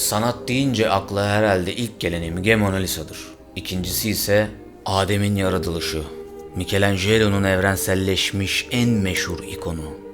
Sanat deyince akla herhalde ilk gelen imge Mona Lisa'dır. İkincisi ise Adem'in yaratılışı. Michelangelo'nun evrenselleşmiş en meşhur ikonu.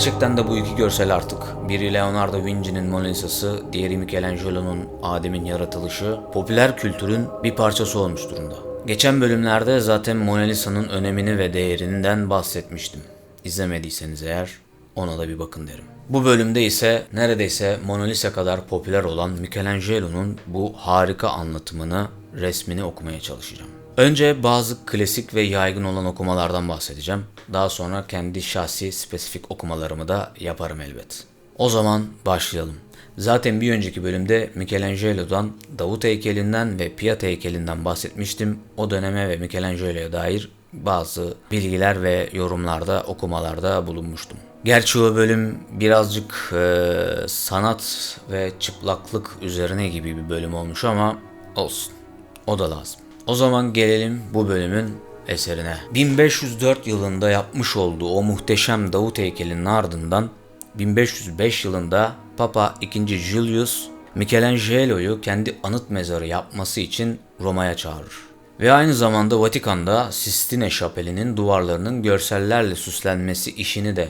Gerçekten de bu iki görsel artık. Biri Leonardo Vinci'nin Mona Lisa'sı, diğeri Michelangelo'nun Adem'in yaratılışı, popüler kültürün bir parçası olmuş durumda. Geçen bölümlerde zaten Mona Lisa'nın önemini ve değerinden bahsetmiştim. İzlemediyseniz eğer ona da bir bakın derim. Bu bölümde ise neredeyse Mona Lisa kadar popüler olan Michelangelo'nun bu harika anlatımını, resmini okumaya çalışacağım. Önce bazı klasik ve yaygın olan okumalardan bahsedeceğim. Daha sonra kendi şahsi spesifik okumalarımı da yaparım elbet. O zaman başlayalım. Zaten bir önceki bölümde Michelangelo'dan, Davut heykelinden ve Piat heykelinden bahsetmiştim. O döneme ve Michelangelo'ya dair bazı bilgiler ve yorumlarda, okumalarda bulunmuştum. Gerçi o bölüm birazcık e, sanat ve çıplaklık üzerine gibi bir bölüm olmuş ama olsun. O da lazım. O zaman gelelim bu bölümün eserine. 1504 yılında yapmış olduğu o muhteşem Davut heykelinin ardından 1505 yılında Papa II. Julius Michelangelo'yu kendi anıt mezarı yapması için Roma'ya çağırır. Ve aynı zamanda Vatikan'da Sistine Şapeli'nin duvarlarının görsellerle süslenmesi işini de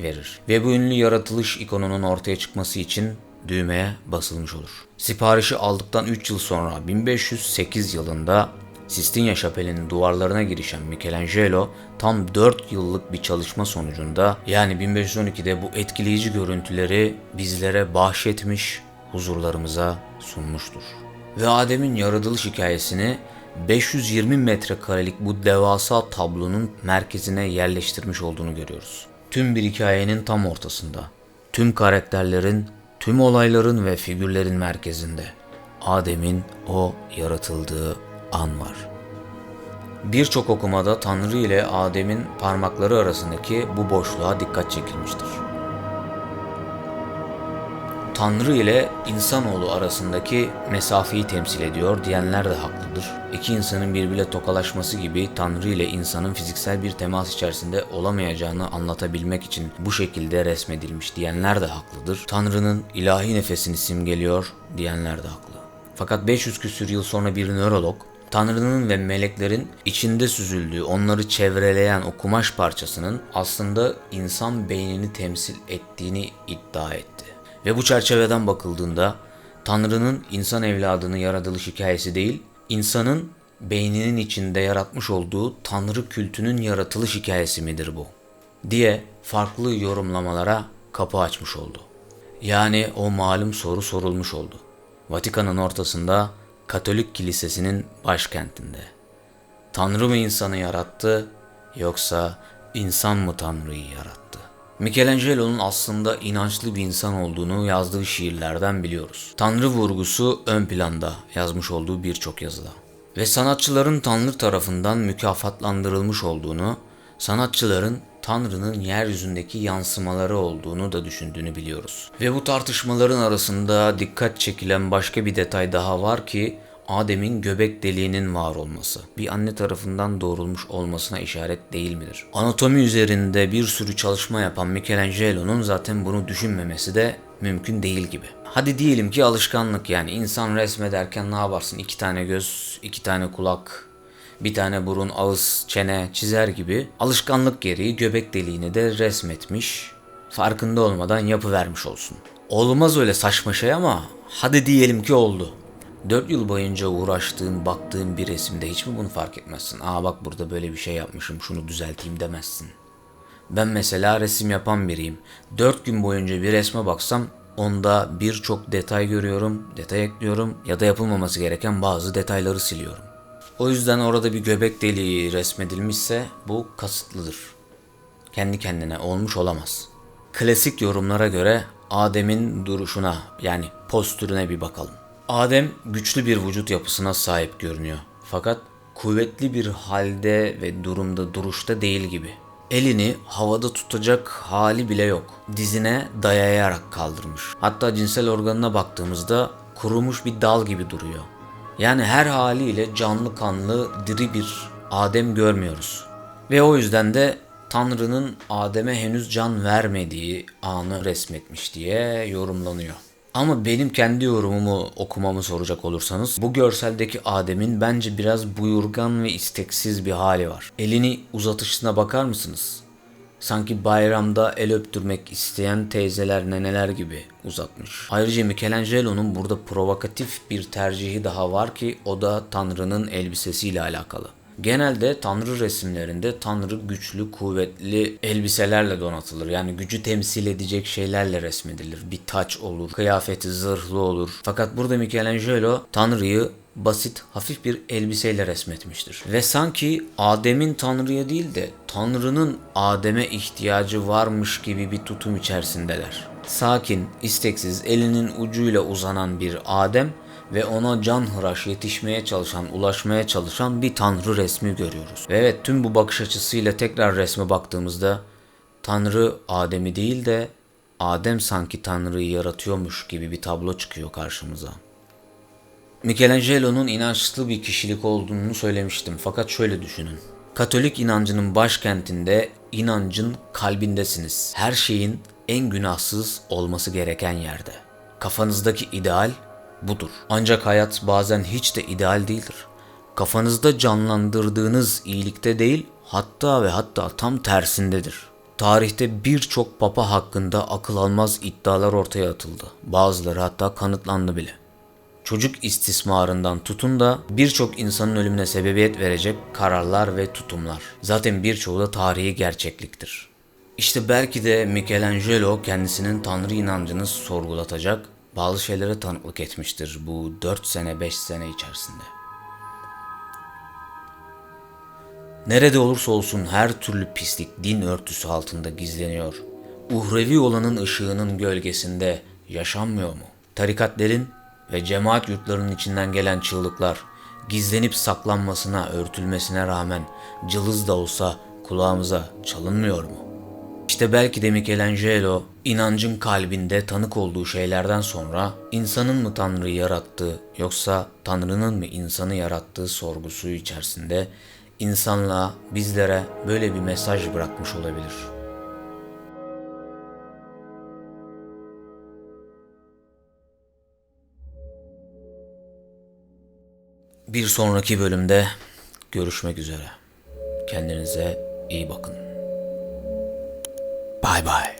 verir. Ve bu ünlü yaratılış ikonunun ortaya çıkması için düğmeye basılmış olur. Siparişi aldıktan 3 yıl sonra 1508 yılında Sistine Şapeli'nin duvarlarına girişen Michelangelo tam 4 yıllık bir çalışma sonucunda yani 1512'de bu etkileyici görüntüleri bizlere bahşetmiş, huzurlarımıza sunmuştur. Ve Adem'in yaratılış hikayesini 520 metrekarelik bu devasa tablonun merkezine yerleştirmiş olduğunu görüyoruz. Tüm bir hikayenin tam ortasında, tüm karakterlerin tüm olayların ve figürlerin merkezinde Adem'in o yaratıldığı an var. Birçok okumada Tanrı ile Adem'in parmakları arasındaki bu boşluğa dikkat çekilmiştir. Tanrı ile insanoğlu arasındaki mesafeyi temsil ediyor diyenler de haklıdır. İki insanın birbiriyle tokalaşması gibi Tanrı ile insanın fiziksel bir temas içerisinde olamayacağını anlatabilmek için bu şekilde resmedilmiş diyenler de haklıdır. Tanrı'nın ilahi nefesini simgeliyor diyenler de haklı. Fakat 500 küsür yıl sonra bir nörolog Tanrı'nın ve meleklerin içinde süzüldüğü, onları çevreleyen o kumaş parçasının aslında insan beynini temsil ettiğini iddia etti. Ve bu çerçeveden bakıldığında Tanrı'nın insan evladını yaratılış hikayesi değil, insanın beyninin içinde yaratmış olduğu Tanrı kültünün yaratılış hikayesi midir bu? diye farklı yorumlamalara kapı açmış oldu. Yani o malum soru sorulmuş oldu. Vatikan'ın ortasında Katolik Kilisesi'nin başkentinde. Tanrı mı insanı yarattı yoksa insan mı Tanrı'yı yarattı? Michelangelo'nun aslında inançlı bir insan olduğunu yazdığı şiirlerden biliyoruz. Tanrı vurgusu ön planda yazmış olduğu birçok yazıda. Ve sanatçıların Tanrı tarafından mükafatlandırılmış olduğunu, sanatçıların Tanrı'nın yeryüzündeki yansımaları olduğunu da düşündüğünü biliyoruz. Ve bu tartışmaların arasında dikkat çekilen başka bir detay daha var ki Adem'in göbek deliğinin var olması bir anne tarafından doğurulmuş olmasına işaret değil midir? Anatomi üzerinde bir sürü çalışma yapan Michelangelo'nun zaten bunu düşünmemesi de mümkün değil gibi. Hadi diyelim ki alışkanlık yani insan resmederken ne yaparsın? İki tane göz, iki tane kulak, bir tane burun, ağız, çene çizer gibi alışkanlık gereği göbek deliğini de resmetmiş. Farkında olmadan yapı vermiş olsun. Olmaz öyle saçma şey ama hadi diyelim ki oldu. 4 yıl boyunca uğraştığın, baktığın bir resimde hiç mi bunu fark etmezsin? Aa bak burada böyle bir şey yapmışım, şunu düzelteyim demezsin. Ben mesela resim yapan biriyim. 4 gün boyunca bir resme baksam onda birçok detay görüyorum, detay ekliyorum ya da yapılmaması gereken bazı detayları siliyorum. O yüzden orada bir göbek deliği resmedilmişse bu kasıtlıdır. Kendi kendine olmuş olamaz. Klasik yorumlara göre Adem'in duruşuna yani postürüne bir bakalım. Adem güçlü bir vücut yapısına sahip görünüyor. Fakat kuvvetli bir halde ve durumda duruşta değil gibi. Elini havada tutacak hali bile yok. Dizine dayayarak kaldırmış. Hatta cinsel organına baktığımızda kurumuş bir dal gibi duruyor. Yani her haliyle canlı kanlı diri bir Adem görmüyoruz. Ve o yüzden de Tanrı'nın Adem'e henüz can vermediği anı resmetmiş diye yorumlanıyor. Ama benim kendi yorumumu okumamı soracak olursanız bu görseldeki Adem'in bence biraz buyurgan ve isteksiz bir hali var. Elini uzatışına bakar mısınız? Sanki bayramda el öptürmek isteyen teyzeler neneler gibi uzatmış. Ayrıca Michelangelo'nun burada provokatif bir tercihi daha var ki o da Tanrı'nın elbisesiyle alakalı. Genelde Tanrı resimlerinde Tanrı güçlü, kuvvetli elbiselerle donatılır. Yani gücü temsil edecek şeylerle resmedilir. Bir taç olur, kıyafeti zırhlı olur. Fakat burada Michelangelo Tanrı'yı basit, hafif bir elbiseyle resmetmiştir. Ve sanki Adem'in Tanrı'ya değil de Tanrı'nın Adem'e ihtiyacı varmış gibi bir tutum içerisindeler. Sakin, isteksiz, elinin ucuyla uzanan bir Adem ve ona canhıraş yetişmeye çalışan, ulaşmaya çalışan bir tanrı resmi görüyoruz. Ve evet tüm bu bakış açısıyla tekrar resme baktığımızda tanrı Adem'i değil de Adem sanki tanrıyı yaratıyormuş gibi bir tablo çıkıyor karşımıza. Michelangelo'nun inançlı bir kişilik olduğunu söylemiştim fakat şöyle düşünün. Katolik inancının başkentinde inancın kalbindesiniz. Her şeyin en günahsız olması gereken yerde. Kafanızdaki ideal budur. Ancak hayat bazen hiç de ideal değildir. Kafanızda canlandırdığınız iyilikte değil, hatta ve hatta tam tersindedir. Tarihte birçok papa hakkında akıl almaz iddialar ortaya atıldı. Bazıları hatta kanıtlandı bile. Çocuk istismarından tutun da birçok insanın ölümüne sebebiyet verecek kararlar ve tutumlar. Zaten birçoğu da tarihi gerçekliktir. İşte belki de Michelangelo kendisinin tanrı inancını sorgulatacak bazı şeylere tanıklık etmiştir bu 4 sene 5 sene içerisinde. Nerede olursa olsun her türlü pislik din örtüsü altında gizleniyor. Uhrevi olanın ışığının gölgesinde yaşanmıyor mu? Tarikatlerin ve cemaat yurtlarının içinden gelen çığlıklar, gizlenip saklanmasına, örtülmesine rağmen cılız da olsa kulağımıza çalınmıyor mu? İşte belki de Michelangelo inancın kalbinde tanık olduğu şeylerden sonra insanın mı Tanrı'yı yarattığı yoksa Tanrı'nın mı insanı yarattığı sorgusu içerisinde insanlığa bizlere böyle bir mesaj bırakmış olabilir. Bir sonraki bölümde görüşmek üzere. Kendinize iyi bakın. Bye bye.